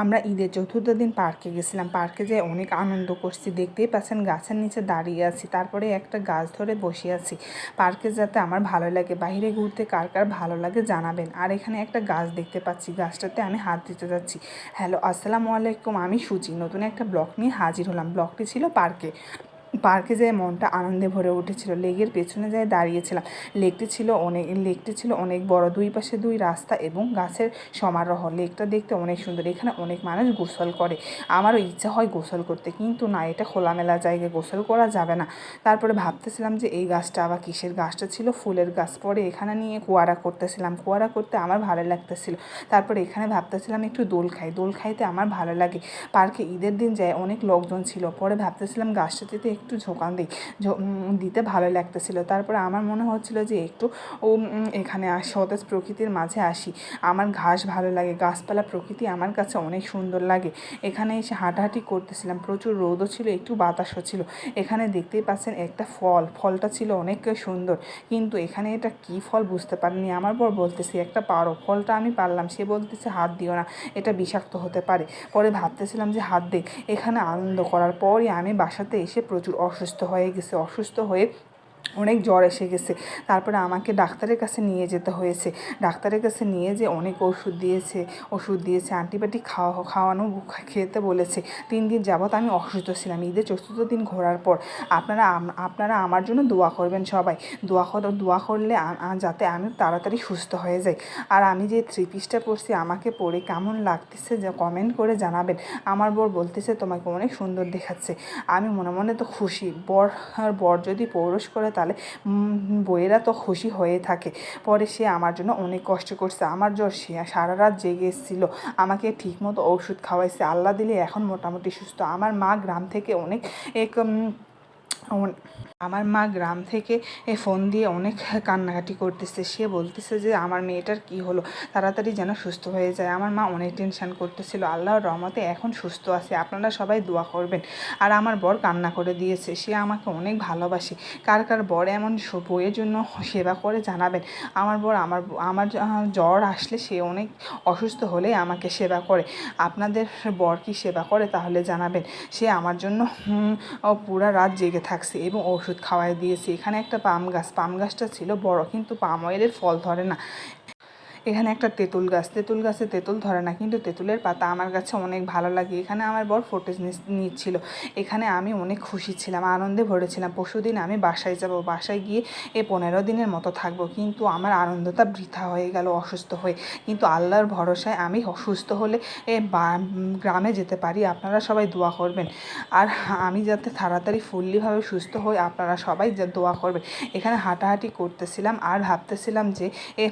আমরা ঈদের চতুর্থ দিন পার্কে গেছিলাম। পার্কে যেয়ে অনেক আনন্দ করছি। দেখতেই পাচ্ছেন গাছের নিচে দাঁড়িয়ে আছি। তারপরে একটা গাছ ধরে বসে আছি। পার্কে যাতে আমার ভালো লাগে। বাইরে ঘুরতে কার কার ভালো লাগে জানাবেন। আর এখানে একটা গাছ দেখতে পাচ্ছি। গাছটাতে আমি হাত দিতে যাচ্ছি। হ্যালো, আসসালামু আলাইকুম। আমি সুচি নতুন একটা ব্লক নিয়ে হাজির হলাম। ব্লকটি ছিল পার্কে। পার্কে যেয়ে মনটা আনন্দে ভরে উঠেছিল। লেকের পেছনে যেয়ে দাঁড়িয়েছিলাম। লেকটি ছিল অনেক লেকটি ছিল অনেক বড়। দুই পাশে দুই রাস্তা এবং গাছের সমারোহ। লেকটা দেখতে অনেক সুন্দর। এখানে অনেক মানুষ গোসল করে। আমারও ইচ্ছা হয় গোসল করতে। কিন্তু না, এটা খোলামেলা জায়গায় গোসল করা যাবে না। তারপরে ভাবতেছিলাম যে এই গাছটা আবার কিসের গাছটা ছিল? ফুলের গাছ পরে এখানে নিয়ে কুয়ারা করতেছিলাম। কুয়ারা করতে আমার ভালো লাগতেছিল। তারপরে এখানে ভাবতেছিলাম একটু দোল খাই। দোল খাইতে আমার ভালো লাগে। পার্কে ঈদের দিন যায় অনেক লোকজন ছিল। পরে ভাবতেছিলাম গাছটাতে একটু ঝোঁকান দিই। দিতে ভালো লাগতেছিল। তারপরে আমার মনে হচ্ছিল যে একটু, ও এখানে আসি, সতেজ প্রকৃতির মাঝে আসি। আমার ঘাস ভালো লাগে, গাছপালা প্রকৃতি আমার কাছে অনেক সুন্দর লাগে। এখানে এসে হাঁটাহাঁটি করতেছিলাম, প্রচুর রোদও ছিল, একটু বাতাসও ছিল। এখানে দেখতেই পাচ্ছেন একটা ফল, ফলটা ছিল অনেক সুন্দর। কিন্তু এখানে এটা কি ফল বুঝতে পারিনি। আমার বর বলতেছি, একটা পারো, ফলটা আমি পারলাম। সে বলতেছে, হাত দিও না, এটা বিষাক্ত হতে পারে। পরে ভাবতেছিলাম যে, হাত দে। এখানে আনন্দ করার পরই আমি বাসাতে এসে প্রচুর অসুস্থ হয়ে গেছে অসুস্থ হয়ে অনেক জ্বর এসে গেছে। তারপরে আমাকে ডাক্তারের কাছে নিয়ে যেতে হয়েছে। ডাক্তারের কাছে নিয়ে যে অনেক ওষুধ দিয়েছে ওষুধ দিয়েছে অ্যান্টিবায়োটিক খাওয়া, খাওয়ানো, খেতে বলেছে। তিন দিন যাবৎ আমি অসুস্থ ছিলাম। ঈদের চতুর্থ দিন ঘোরার পর আপনারা আপনারা আমার জন্য দোয়া করবেন সবাই। দোয়া কর, দোয়া করলে যাতে আমি তাড়াতাড়ি সুস্থ হয়ে যাই। আর আমি যে থ্রি পিসটা পরছি, আমাকে পরে কেমন লাগতেছে যে কমেন্ট করে জানাবেন। আমার বর বলতেছে, তোমাকে অনেক সুন্দর দেখাচ্ছে। আমি মনে মনে তো খুশি। বর বর যদি পৌরস করে তাহলে বইয়েরা তো খুশি হয়ে থাকে। পরে সে আমার জন্য অনেক কষ্ট করছে। আমার জ্বর সে সারা রাত জেগে এসেছিল। আমাকে ঠিকমতো ওষুধ খাওয়াইছে। আল্লাহ দিলে এখন মোটামুটি সুস্থ। আমার মা গ্রাম থেকে অনেক এক আমার মা গ্রাম থেকে এ ফোন দিয়ে অনেক কান্নাকাটি করতেছে। সে বলতেছে যে, আমার মেয়েটার কি হলো? তাড়াতাড়ি যেন সুস্থ হয়ে যায়। আমার মা অনেক টেনশান করতেছিল। আল্লাহর রহমতে এখন সুস্থ আছে। আপনারা সবাই দোয়া করবেন। আর আমার বর কান্না করে দিয়েছে। সে আমাকে অনেক ভালোবাসে। কার কার বর এমন বইয়ের জন্য সেবা করে জানাবেন। আমার বর আমার আমার জ্বর আসলে সে অনেক অসুস্থ হলে আমাকে সেবা করে। আপনাদের বর কি সেবা করে তাহলে জানাবেন। সে আমার জন্য পুরা রাত জেগে থাকছে এবং ওষুধ খাওয়াই দিয়েছি। এখানে একটা পাম গাছ, পাম গাছটা ছিল বড়, কিন্তু পাম অয়েলের ফল ধরে না। এখানে একটা তেঁতুল গাছ। তেঁতুল গাছে তেঁতুল ধরে না, কিন্তু তেঁতুলের পাতা আমার কাছে অনেক ভালো লাগে। এখানে আমার বর ফোটেজ নিচ্ছিল। এখানে আমি অনেক খুশি ছিলাম, আনন্দে ভরেছিলাম। পরশু দিন আমি বাসায় যাব, বাসায় গিয়ে এ পনেরো দিনের মতো থাকব। কিন্তু আমার আনন্দটা বৃথা হয়ে গেল অসুস্থ হয়ে। কিন্তু আল্লাহর ভরসায় আমি অসুস্থ হলে এ গ্রামে যেতে পারি। আপনারা সবাই দোয়া করবেন। আর আমি যাতে তাড়াতাড়ি ফুল্লিভাবে সুস্থ হই, আপনারা সবাই দোয়া করবেন। এখানে হাঁটাহাঁটি করতেছিলাম আর ভাবতেছিলাম যে এ